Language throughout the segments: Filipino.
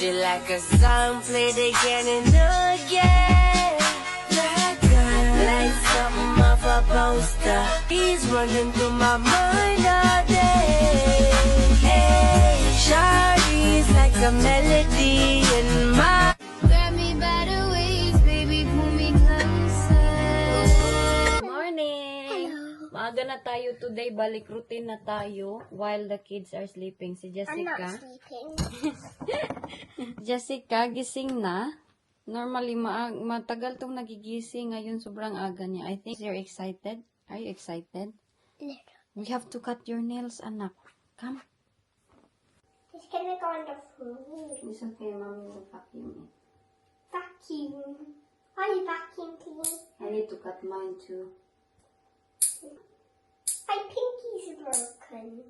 you like a song played again and again. Like, a, like something off a poster. He's running through my mind all day. Hey, Shawty's like a melody in my. Maaga na tayo today. Balik routine na tayo while the kids are sleeping. Si Jessica. sleeping. Jessica, gising na. Normally, ma matagal tong nagigising. Ngayon, sobrang aga niya. I think you're excited. Are you excited? We have to cut your nails, anak. Come. It's gonna go on the floor. It's okay, mommy will vacuum it. Vacuum. Are you vacuum clean? I need to cut mine too. My pinky's broken.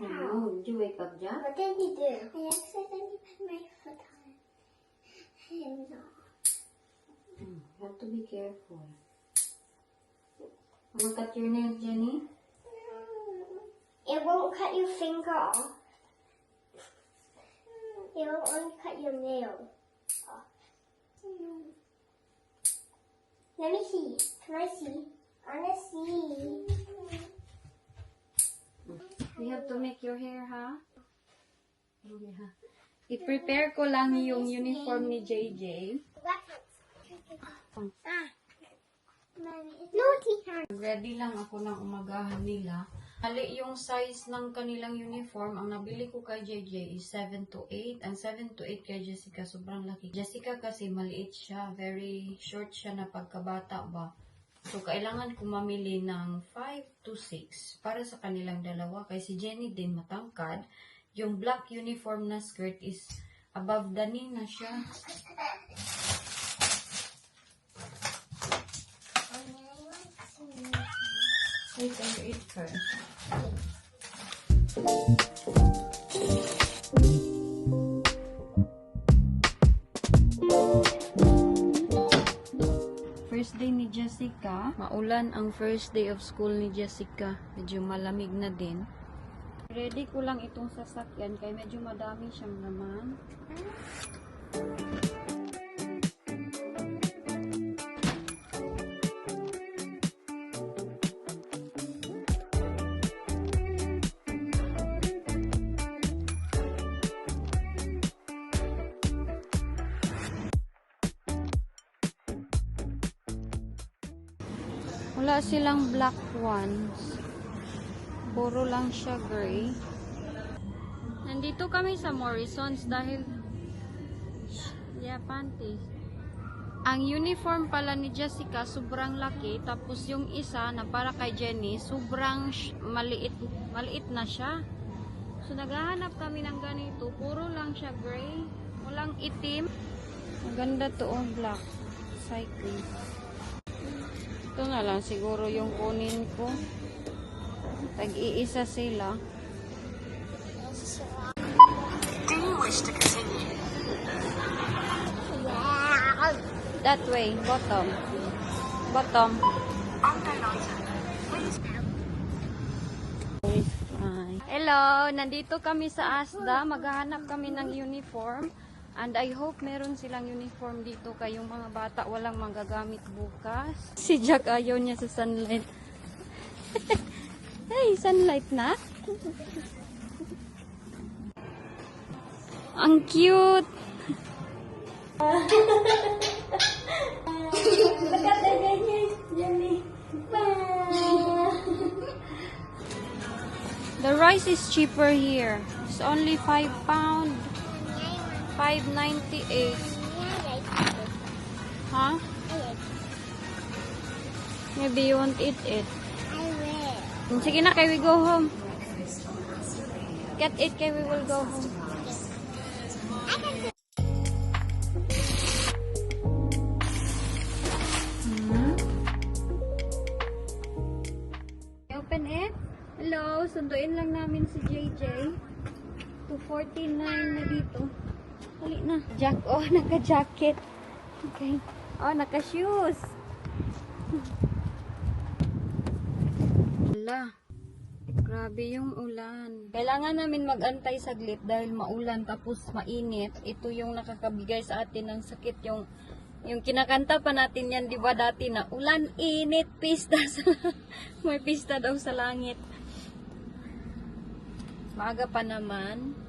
Oh, did you wake up, Jack? What did you do? I accidentally put my foot on him. You have to be careful. Wanna cut your nails, Jenny? It won't cut your finger off. It will only cut your nail off. Let me see. Can I see? I wanna see. We have to make your hair, ha? Yeah. I-prepare ko lang yung uniform ni JJ. Ah. Ready lang ako ng umagahan nila. Mali yung size ng kanilang uniform. Ang nabili ko kay JJ is 7 to 8. Ang 7 to 8 kay Jessica, sobrang laki. Jessica kasi maliit siya. Very short siya na pagkabata ba. So, kailangan ko mamili ng 5 to 6 para sa kanilang dalawa. Kay si Jenny din matangkad. Yung black uniform na skirt is above the knee na siya. Wait, I eat first. First day ni Jessica. Maulan ang first day of school ni Jessica. Medyo malamig na din. Ready ko lang itong sasakyan kaya medyo madami siyang laman. Wala silang black ones. Puro lang siya gray. Nandito kami sa Morrison's dahil yeah, panties. Ang uniform pala ni Jessica sobrang laki tapos yung isa na para kay Jenny sobrang maliit maliit na siya. So naghahanap kami ng ganito, puro lang siya gray, walang itim. Maganda to oh, black. Cyclist. Ito na lang siguro yung kunin ko. Tag-iisa sila. Do you wish to continue? That way, bottom. Bottom. Hello, nandito kami sa ASDA. Maghahanap kami ng uniform. And I hope meron silang uniform dito kayong mga bata walang magagamit bukas. Si Jack ayaw niya sa sunlight. hey, sunlight na. Ang cute. The rice is cheaper here. It's only 5 pound. 5.98. Huh? Maybe you won't eat it. Sige na, kay we go home. Get it, kay we will go home. Hmm? Open it. Hello, sunduin lang namin si JJ. 249 na dito. Hali na. Jack, oh, naka-jacket. Okay. Oh, naka-shoes. Wala. Grabe yung ulan. Kailangan namin magantay saglit dahil maulan tapos mainit. Ito yung nakakabigay sa atin ng sakit yung yung kinakanta pa natin yan, di ba dati na ulan, init, pista sa may pista daw sa langit. Maaga pa naman.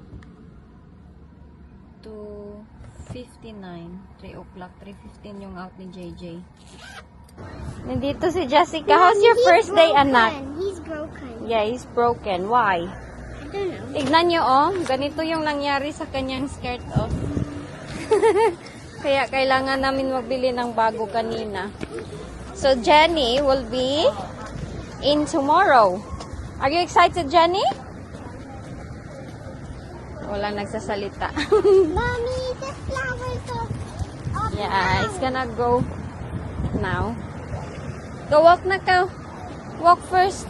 2.59. 3 o'clock. 3.15 yung out ni JJ. Nandito si Jessica. How's your first day, broken. anak? He's broken. Yeah, he's broken. Why? I don't know. Tignan nyo, oh. Ganito yung nangyari sa kanyang skirt, oh. Kaya kailangan namin magbili ng bago kanina. So, Jenny will be in tomorrow. Are you excited, Jenny? Wala nagsasalita. Mommy, the flowers are up yeah, it's gonna go now. Go walk na ka. Walk first.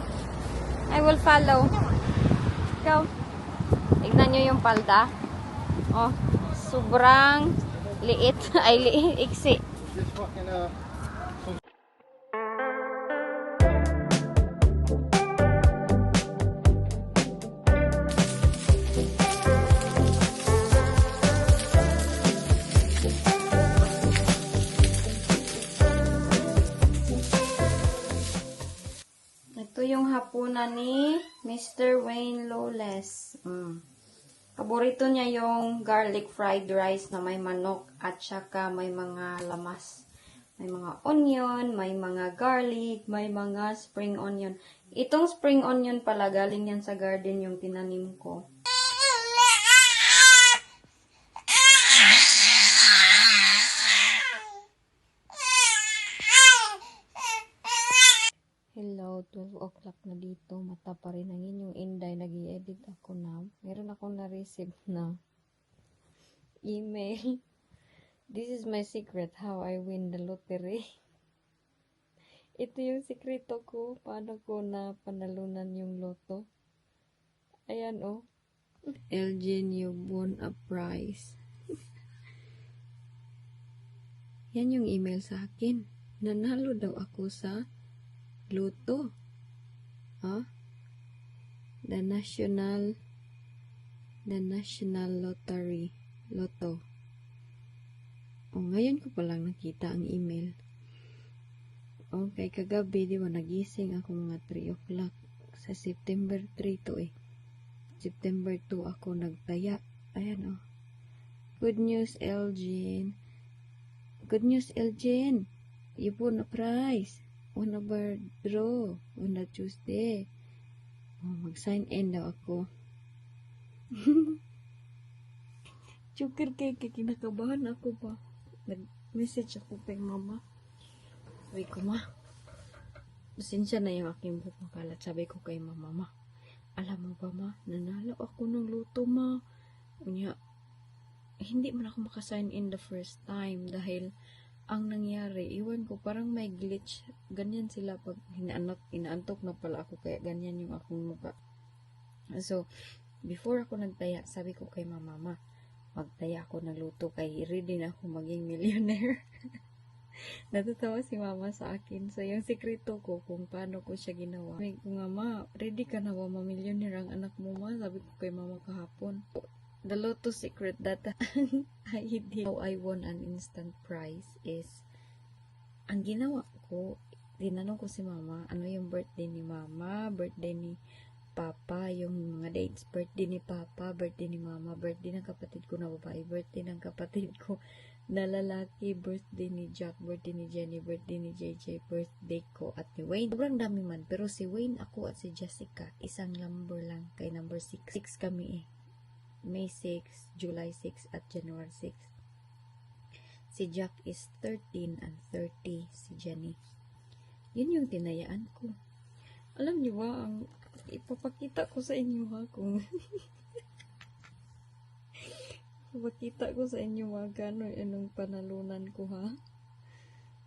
I will follow. Go. Tignan nyo yung palda. Oh, sobrang liit. Ay, liit. Iksi. Just fucking uh yung hapunan ni Mr. Wayne Lawless. Mm. Paborito niya yung garlic fried rice na may manok at saka may mga lamas. May mga onion, may mga garlic, may mga spring onion. Itong spring onion pala galing yan sa garden yung tinanim ko. Hello, 12 o'clock na dito. Mata pa rin ang inyong inday. nag edit ako na. Meron akong na-receive na email. This is my secret how I win the lottery. Ito yung sikreto ko. Paano ko na panalunan yung loto. Ayan oh. Elgin, you won a prize. Yan yung email sa akin. Nanalo daw ako sa Luto. Ha? The National The National Lottery. Lotto. O, ngayon ko pa lang nakita ang email. Okay, kagabi, di ba, nagising ako mga 3 o'clock. Sa September 3 to eh. September 2 ako nagtaya. Ayan oh. Good news, Elgin. Good news, Elgin. You won a prize. On a bar draw. On a Tuesday. Oh, mag-sign in daw ako. Chukir kay kinakabahan ako ba? Nag-message ako kay mama. Sabi ko, ma, pasensya na yung aking buhok makalat. Sabi ko kay mama, ma, alam mo ba ma, nanalo ako ng luto ma. Unya, hindi man ako makasign in the first time dahil ang nangyari, iwan ko, parang may glitch. Ganyan sila pag inaanok, inaantok na pala ako, kaya ganyan yung akong muka. So, before ako nagtaya, sabi ko kay mama, ma, magtaya ako ng luto kay ready na ako maging millionaire. Natatawa si mama sa akin. So, yung sekreto ko kung paano ko siya ginawa. Sabi ko nga, ma, ready ka na ba ma-millionaire ang anak mo, ma? Sabi ko kay mama kahapon. The Lotto secret that I did, how I won an instant prize is, ang ginawa ko, tinanong ko si mama, ano yung birthday ni mama, birthday ni papa, yung mga dates, birthday ni papa, birthday ni mama, birthday ng kapatid ko na babae, birthday ng kapatid ko na lalaki, birthday ni Jack, birthday ni Jenny, birthday ni JJ, birthday ko at ni Wayne. Sobrang dami man, pero si Wayne, ako at si Jessica, isang number lang, kay number 6. 6 kami eh. May 6, July 6 at January 6. Si Jack is 13 and 30 si Jenny. Yun yung tinayaan ko. Alam niyo ba, ang ipapakita ko sa inyo ha kung ipapakita ko sa inyo ha gano'n anong panalunan ko ha.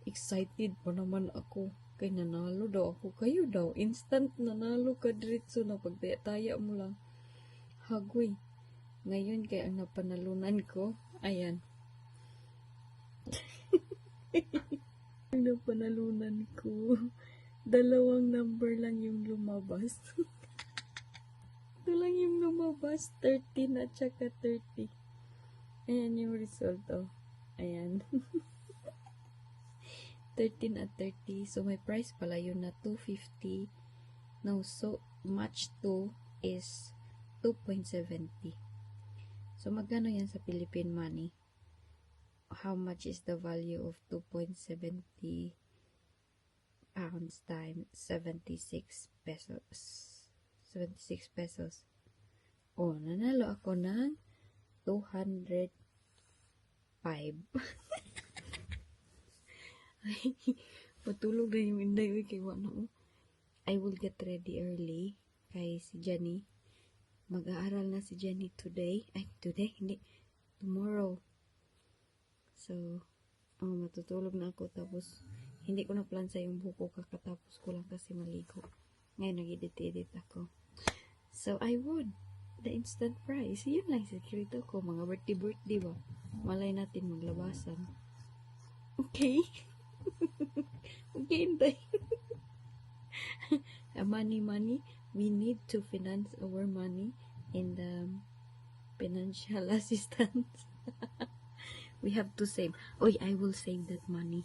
Excited pa naman ako. Kay nanalo daw ako. Kayo daw. Instant nanalo ka diretso na pagtaya mo lang. Hagoy. Ngayon kay ang napanalunan ko, ayan. na panalunan ko. Dalawang number lang yung lumabas. Ito lang yung lumabas. 13 at saka 30. Ayan yung result, oh. Ayan. 13 at 30. So, my price pala yun na 250. No, so, match 2 is 2.70. So, magkano yan sa Philippine money? How much is the value of 2.70 pounds times 76 pesos? 76 pesos. Oh, nanalo ako ng 205. Ay, matulog na yung inday. Uy, kay wano. I will get ready early kay si Jenny. Mag-aaral na si Jenny today. Ay, today? Hindi. Tomorrow. So, oh, matutulog na ako. Tapos, hindi ko na plan sa yung buko kakatapos ko lang kasi maligo. Ngayon, nag-edit-edit ako. So, I would. The instant prize. Yun lang sekreto ko. Mga birthday-birthday ba? Malay natin maglabasan. Okay? okay, hindi. money, money. We need to finance our money in the financial assistance. we have to save. oh I will save that money.